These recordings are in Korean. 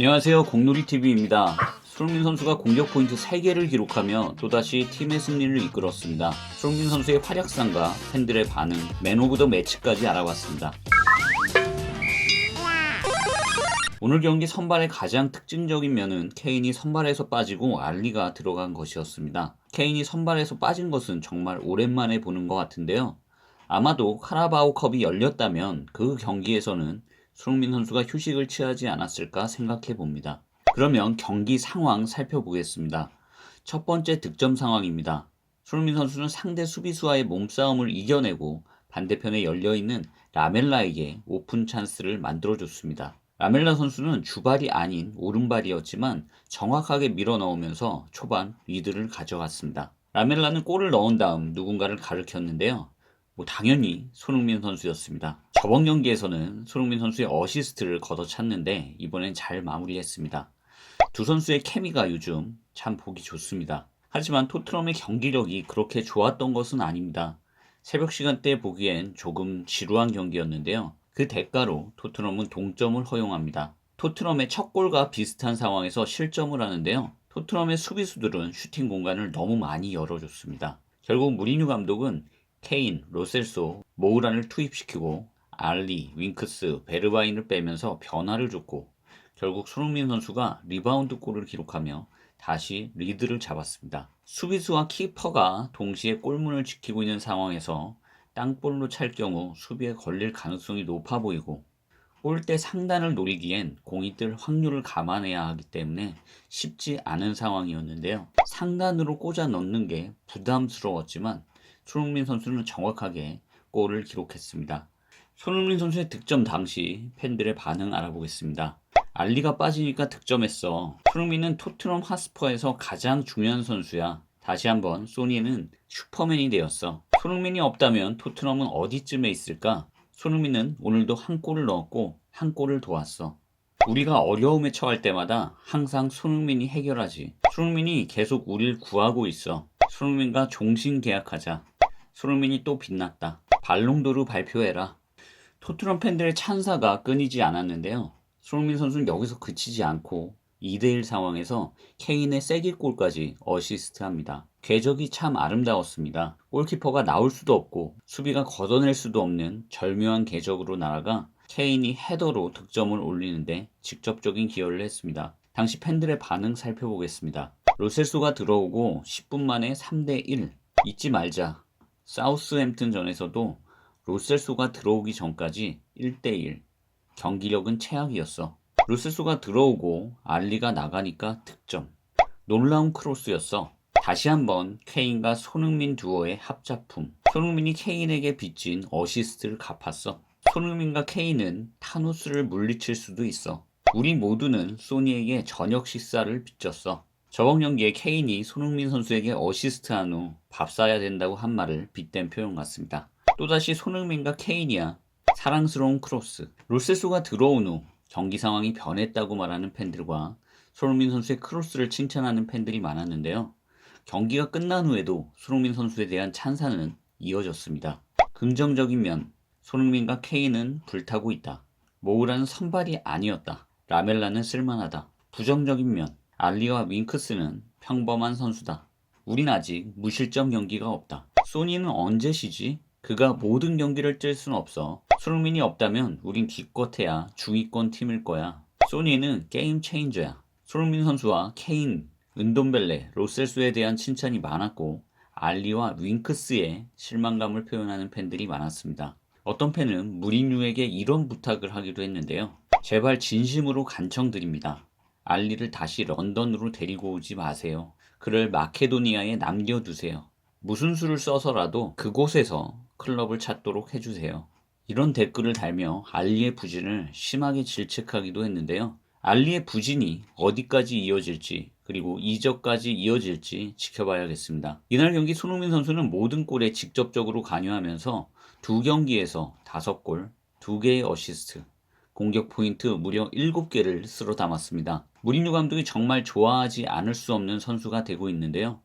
안녕하세요. 공놀이TV입니다. 손흥민 선수가 공격 포인트 3개를 기록하며 또다시 팀의 승리를 이끌었습니다. 손흥민 선수의 활약상과 팬들의 반응, 맨 오브 더 매치까지 알아봤습니다. 오늘 경기 선발의 가장 특징적인 면은 케인이 선발에서 빠지고 알리가 들어간 것이었습니다. 케인이 선발에서 빠진 것은 정말 오랜만에 보는 것 같은데요. 아마도 카라바오 컵이 열렸다면 그 경기에서는 손흥민 선수가 휴식을 취하지 않았을까 생각해 봅니다. 그러면 경기 상황 살펴보겠습니다. 첫 번째 득점 상황입니다. 손흥민 선수는 상대 수비수와의 몸싸움을 이겨내고 반대편에 열려있는 라멜라에게 오픈 찬스를 만들어줬습니다. 라멜라 선수는 주발이 아닌 오른발이었지만 정확하게 밀어 넣으면서 초반 리드를 가져갔습니다. 라멜라는 골을 넣은 다음 누군가를 가르쳤는데요. 뭐 당연히 손흥민 선수였습니다. 저번 경기에서는 손흥민 선수의 어시스트를 걷어찼는데 이번엔 잘 마무리했습니다. 두 선수의 케미가 요즘 참 보기 좋습니다. 하지만 토트넘의 경기력이 그렇게 좋았던 것은 아닙니다. 새벽 시간대에 보기엔 조금 지루한 경기였는데요. 그 대가로 토트넘은 동점을 허용합니다. 토트넘의 첫 골과 비슷한 상황에서 실점을 하는데요. 토트넘의 수비수들은 슈팅 공간을 너무 많이 열어줬습니다. 결국 무리뉴 감독은 케인, 로셀소, 모우란을 투입시키고 알리, 윙크스, 베르바인을 빼면서 변화를 줬고 결국 손흥민 선수가 리바운드 골을 기록하며 다시 리드를 잡았습니다. 수비수와 키퍼가 동시에 골문을 지키고 있는 상황에서 땅볼로 찰 경우 수비에 걸릴 가능성이 높아 보이고 골대 상단을 노리기엔 공이 뜰 확률을 감안해야 하기 때문에 쉽지 않은 상황이었는데요. 상단으로 꽂아 넣는 게 부담스러웠지만 손흥민 선수는 정확하게 골을 기록했습니다. 손흥민 선수의 득점 당시 팬들의 반응 알아보겠습니다. 알리가 빠지니까 득점했어. 손흥민은 토트넘 하스퍼에서 가장 중요한 선수야. 다시 한번 소니는 슈퍼맨이 되었어. 손흥민이 없다면 토트넘은 어디쯤에 있을까? 손흥민은 오늘도 한 골을 넣었고 한 골을 도왔어. 우리가 어려움에 처할 때마다 항상 손흥민이 해결하지. 손흥민이 계속 우리를 구하고 있어. 손흥민과 종신 계약하자. 손흥민이 또 빛났다. 발롱도르 발표해라. 토트넘 팬들의 찬사가 끊이지 않았는데요. 손흥민 선수는 여기서 그치지 않고 2대1 상황에서 케인의 세기골까지 어시스트합니다. 궤적이 참 아름다웠습니다. 골키퍼가 나올 수도 없고 수비가 걷어낼 수도 없는 절묘한 궤적으로 날아가 케인이 헤더로 득점을 올리는데 직접적인 기여를 했습니다. 당시 팬들의 반응 살펴보겠습니다. 로셀소가 들어오고 10분 만에 3대1 잊지 말자. 사우스햄튼전에서도 로셀소가 들어오기 전까지 1대1 경기력은 최악이었어. 루스소가 들어오고 알리가 나가니까 득점. 놀라운 크로스였어. 다시 한번 케인과 손흥민 두어의 합작품. 손흥민이 케인에게 빚진 어시스트를 갚았어. 손흥민과 케인은 타노스를 물리칠 수도 있어. 우리 모두는 소니에게 저녁 식사를 빚졌어. 저번 경기에 케인이 손흥민 선수에게 어시스트한 후 밥 사야 된다고 한 말을 빗댄 표현 같습니다. 또다시 손흥민과 케인이야. 사랑스러운 크로스. 로세소가 들어온 후 경기 상황이 변했다고 말하는 팬들과 손흥민 선수의 크로스를 칭찬하는 팬들이 많았는데요. 경기가 끝난 후에도 손흥민 선수에 대한 찬사는 이어졌습니다. 긍정적인 면, 손흥민과 케인은 불타고 있다. 모우라는 선발이 아니었다. 라멜라는 쓸만하다. 부정적인 면, 알리와 윙크스는 평범한 선수다. 우린 아직 무실점 경기가 없다. 소니는 언제 쉬지? 그가 모든 경기를 뛸 수는 없어. 손흥민이 없다면 우린 기껏해야 중위권 팀일 거야. 소니는 게임 체인저야. 손흥민 선수와 케인, 은돔벨레, 로셀수에 대한 칭찬이 많았고 알리와 윙크스에 실망감을 표현하는 팬들이 많았습니다. 어떤 팬은 무리뉴에게 이런 부탁을 하기도 했는데요. 제발 진심으로 간청드립니다. 알리를 다시 런던으로 데리고 오지 마세요. 그를 마케도니아에 남겨두세요. 무슨 수를 써서라도 그곳에서 클럽을 찾도록 해주세요. 이런 댓글을 달며 알리의 부진을 심하게 질책하기도 했는데요. 알리의 부진이 어디까지 이어질지 그리고 이적까지 이어질지 지켜봐야겠습니다. 이날 경기 손흥민 선수는 모든 골에 직접적으로 관여하면서 두 경기에서 다섯 골, 두 개의 어시스트, 공격 포인트 무려 7개를 쓸어 담았습니다. 무리뉴 감독이 정말 좋아하지 않을 수 없는 선수가 되고 있는데요.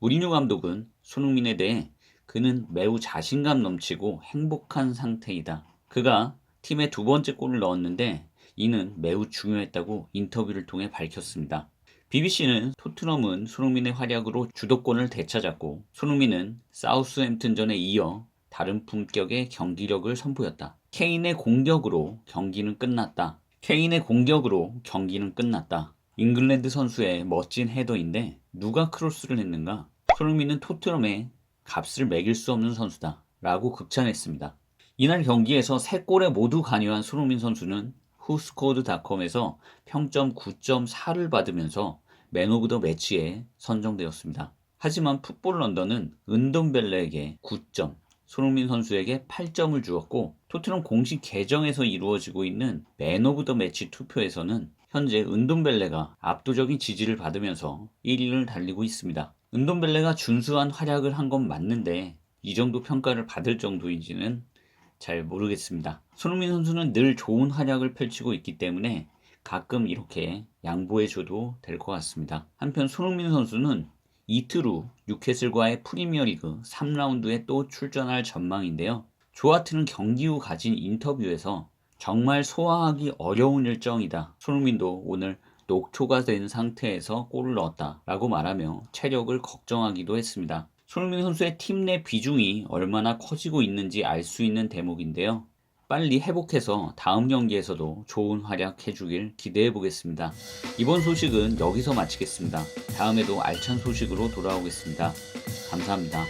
무리뉴 감독은 손흥민에 대해 그는 매우 자신감 넘치고 행복한 상태이다. 그가 팀의 두 번째 골을 넣었는데 이는 매우 중요했다고 인터뷰를 통해 밝혔습니다. BBC는 토트넘은 손흥민의 활약으로 주도권을 되찾았고 손흥민은 사우스햄튼전에 이어 다른 품격의 경기력을 선보였다. 케인의 공격으로 경기는 끝났다. 케인의 공격으로 경기는 끝났다. 잉글랜드 선수의 멋진 헤더인데 누가 크로스를 했는가? 손흥민은 토트넘에 값을 매길 수 없는 선수다. 라고 극찬했습니다. 이날 경기에서 세 골에 모두 관여한 손흥민 선수는 후스코드닷컴에서 평점 9.4를 받으면서 맨 오브 더 매치에 선정되었습니다. 하지만 풋볼 런던은 은돈벨레에게 9점, 손흥민 선수에게 8점을 주었고 토트넘 공식 계정에서 이루어지고 있는 맨 오브 더 매치 투표에서는 현재 은돈벨레가 압도적인 지지를 받으면서 1위를 달리고 있습니다. 은돈벨레가 준수한 활약을 한 건 맞는데 이 정도 평가를 받을 정도인지는 잘 모르겠습니다. 손흥민 선수는 늘 좋은 활약을 펼치고 있기 때문에 가끔 이렇게 양보해줘도 될 것 같습니다. 한편 손흥민 선수는 이틀 후 뉴캐슬과의 프리미어리그 3라운드에 또 출전할 전망인데요. 조아트는 경기 후 가진 인터뷰에서 정말 소화하기 어려운 일정이다. 손흥민도 오늘 녹초가 된 상태에서 골을 넣었다. 라고 말하며 체력을 걱정하기도 했습니다. 손흥민 선수의 팀 내 비중이 얼마나 커지고 있는지 알 수 있는 대목인데요. 빨리 회복해서 다음 경기에서도 좋은 활약 해주길 기대해 보겠습니다. 이번 소식은 여기서 마치겠습니다. 다음에도 알찬 소식으로 돌아오겠습니다. 감사합니다.